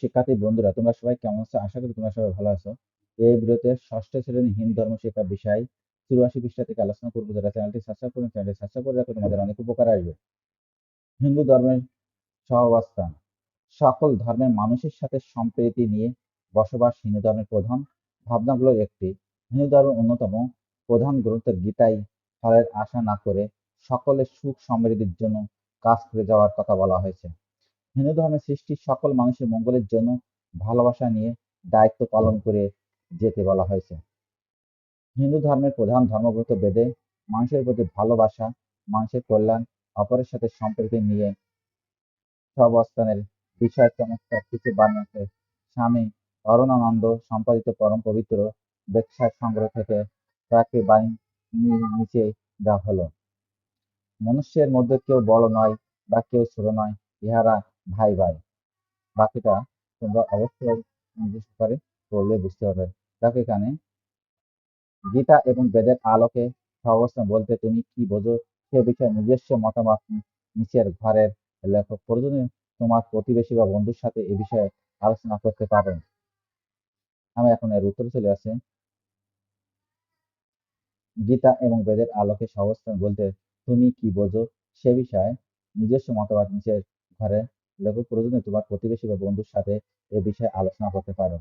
শিক্ষার্থী বন্ধুরা, তোমরা সবাই কেমন আছো? আশা করি তোমরা সবাই ভালো আছো। এই ভিডিওতে ষষ্ঠ হিন্দু ধর্ম শিক্ষা বিষয়, চুরাশি পৃষ্ঠা থেকে আলোচনা করব। যারা চ্যানেলটি সাবস্ক্রাইব করুন চ্যানেলটি সাবস্ক্রাইব করে রাখো, তোমাদের অনেক উপকার আসবে। হিন্দু ধর্মের সহাবস্থান, সকল ধর্মের মানুষের সাথে সম্প্রীতি নিয়ে বসবাস হিন্দু ধর্মের প্রধান ভাবনাগুলোর একটি। হিন্দু ধর্মের অন্যতম প্রধান গ্রন্থ গীতায় ফলের আশা না করে সকলের সুখ সমৃদ্ধির জন্য কাজ করে যাওয়ার কথা বলা হয়েছে। হিন্দু ধর্মের সৃষ্টি সকল মানুষের মঙ্গলের জন্য ভালোবাসা নিয়ে দায়িত্ব পালন করে যেতে বলা হয়েছে। হিন্দু ধর্মের প্রধান ধর্মগ্রন্থ বেদে মানুষের প্রতি ভালোবাসা, মানুষের কল্যাণ, অপরের সাথে সম্পর্কে নিয়ে সহাবস্থানের বিষয় চমৎকার কিছু বার্ণাকে স্বামী অরুণানন্দ সম্পাদিত পরম পবিত্র বেক্ষার সংগ্রহ থেকে কয়েকটি বাণী নিচে দেওয়া হলো। মনুষ্যের মধ্যে কেউ বড় নয় বা কেউ ছোট নয়, ইহারা ভাই ভাই। বাকিটা তোমরা অবশ্যই নির্দিষ্ট করে পড়লে বুঝতে পারবে। দেখো এখানে, গীতা এবং বেদের আলোকে সহাবস্থান বলতে তুমি কি বোঝো? সে বিষয়ে নিজস্ব মতামত নিচের ঘরের লেখক প্রয়োজনে তোমার প্রতিবেশী বা বন্ধুর সাথে এ বিষয়ে আলোচনা করতে পারেন আমি এখন এর উত্তর চলে আসে গীতা এবং বেদের আলোকে সহাবস্থান বলতে তুমি কি বোঝো? সে বিষয়ে নিজস্ব মতবাদ নিচের ঘরে লেখক প্রয়োজনে তোমার প্রতিবেশী বা বন্ধুর সাথে এ বিষয়ে আলোচনা করতে পারো।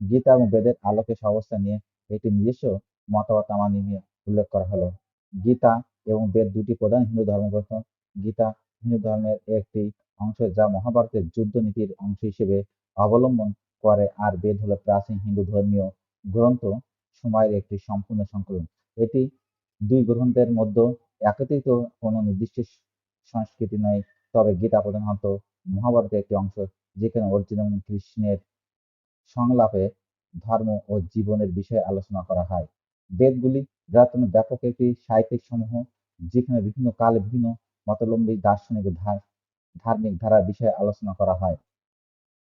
গীতা এবং বেদের আলোকে সহাবস্থান নিয়ে একটি নিজস্ব মতবাদ আমার নিয়ে উল্লেখ করা হলো। গীতা এবং বেদ দুটি প্রধান হিন্দু ধর্মগ্রন্থ। গীতা হিন্দু ধর্মের একটি অংশ যা মহাভারতের যুদ্ধ নীতির অংশ হিসেবে অবলম্বন করে আর বেদ হলো প্রাচীন হিন্দু ধর্মীয় গ্রন্থ সময়ের একটি সম্পূর্ণ সংকলন। এটি দুই গ্রন্থের মধ্যে একত্রিত কোনো নির্দিষ্ট সংস্কৃতি নয়। তবে গীতা প্রধানত মহাভারতের একটি অংশ, যেখানে অর্জুন এবং কৃষ্ণের সংলাপে ধর্ম ও জীবনের বিষয়ে আলোচনা করা হয়। বেদগুলি পুরাতন ব্যাপক একটি সাহিত্যিক সমূহ, যেখানে বিভিন্ন কালে বিভিন্ন মতাবলম্বী দার্শনিক ধার্মিক ধারার বিষয়ে আলোচনা করা হয়।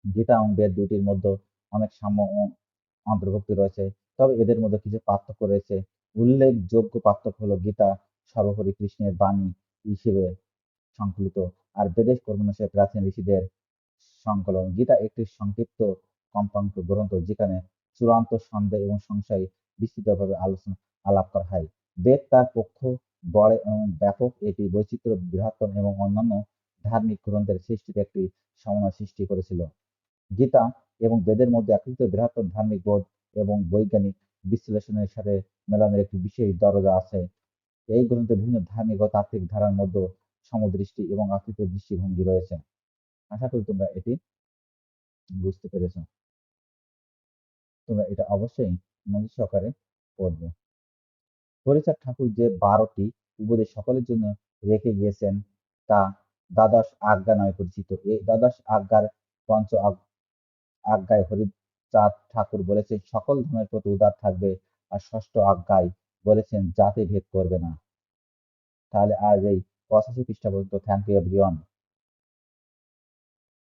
গীতা এবং বেদ দুটির মধ্যে অনেক সাম্য অন্তর্ভুক্তি রয়েছে, তবে এদের মধ্যে কিছু পার্থক্য রয়েছে। উল্লেখযোগ্য পার্থক্য হলো গীতা সর্বোপরি কৃষ্ণের বাণী হিসেবে সংকলিত। আর বেদেশ কর্মণসে প্রাচীন ঋষিদের সংকলন। গীতা একটি সংক্ষিপ্ত কম্পাঙ্ক গ্রন্থ যেখানে চূড়ান্ত সন্দেহ এবং সংশয় বিস্তৃতভাবে আলোচনা, আলাপ করা হয়। বেদ তার পক্ষ বড় এবং ব্যাপক এটি বৈচিত্র্য বৃহত্তম এবং অন্যান্য ধার্মিক গ্রন্থের সৃষ্টিতে একটি সমন্বয় সৃষ্টি করেছিল। গীতা এবং বেদের মধ্যে একত্রিত বৃহত্তম ধার্মিক বোধ এবং বৈজ্ঞানিক বিশ্লেষণের সাথে মেলানোর একটি বিশেষ দরজা আছে। এই গ্রন্থে বিভিন্ন ধার্মিক ও তাত্ত্বিক ধারার মধ্যে সমদৃষ্টি এবং আকৃত দৃষ্টিভঙ্গি রয়েছে। আশা করি তোমরা এটি বুঝতে পেরেছ। তোমরা এটা অবশ্যই মনোযোগ সহকারে পড়বে। হরিচাঁদ ঠাকুর যে বারোটি উপদেশ সকলের জন্য রেখে গিয়েছেন, তা দ্বাদশ আজ্ঞা নামে পরিচিত। এই দ্বাদশ আজ্ঞার পঞ্চ আজ্ঞায় হরিচাঁদ ঠাকুর বলেছেন, সকল ধর্মের প্রতি উদার থাকবে আর ষষ্ঠ আজ্ঞায় বলেছেন, জাতি ভেদ করবে না। তাহলে আজ এই process it is double to thank you everyone